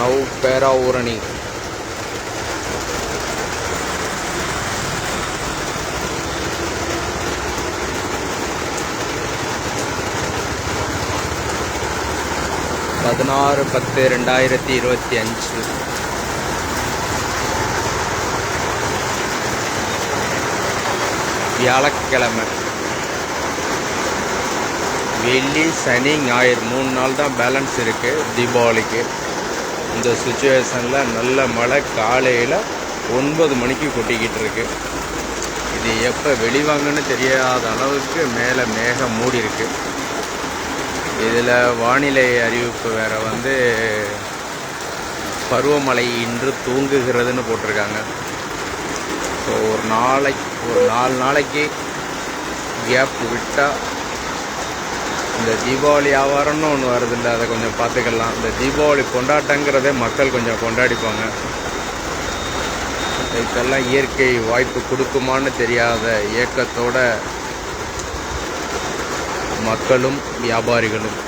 Now Peravurani. பதினாறு பத்து ரெண்டாயிரத்தி இருபத்தி அஞ்சு. வியாழக்கிழமை. வெள்ளி சனி ஞாயிறு மூணு நாள் தான் பேலன்ஸ் இருக்குது தீபாவளிக்கு. இந்த சுச்சுவேஷனில் நல்ல மழை காலையில் ஒன்பது மணிக்கு கொட்டிக்கிட்டு இருக்கு. இது எப்போ வெளிவாங்கன்னு தெரியாத அளவுக்கு மேலே மேகம் மூடி இருக்கு இதில் வானிலை அறிவிப்பு வேறு வந்து பருவமழை இன்று தூங்குகிறதுன்னு போட்டிருக்காங்க. ஸோ ஒரு நாளைக்கு ஒரு நாலு நாளைக்கு கேப் விட்டால் இந்த தீபாவளி வியாபாரம்னு ஒன்று வருதுல்ல அதை கொஞ்சம் பார்த்துக்கலாம். இந்த தீபாவளி கொண்டாட்டங்கிறதே மக்கள் கொஞ்சம் கொண்டாடிப்பாங்க. இதுக்கெல்லாம் இயற்கை வாய்ப்பு கொடுக்குமான்னு தெரியாத ஏக்கத்தோட மக்களும் வியாபாரிகளும்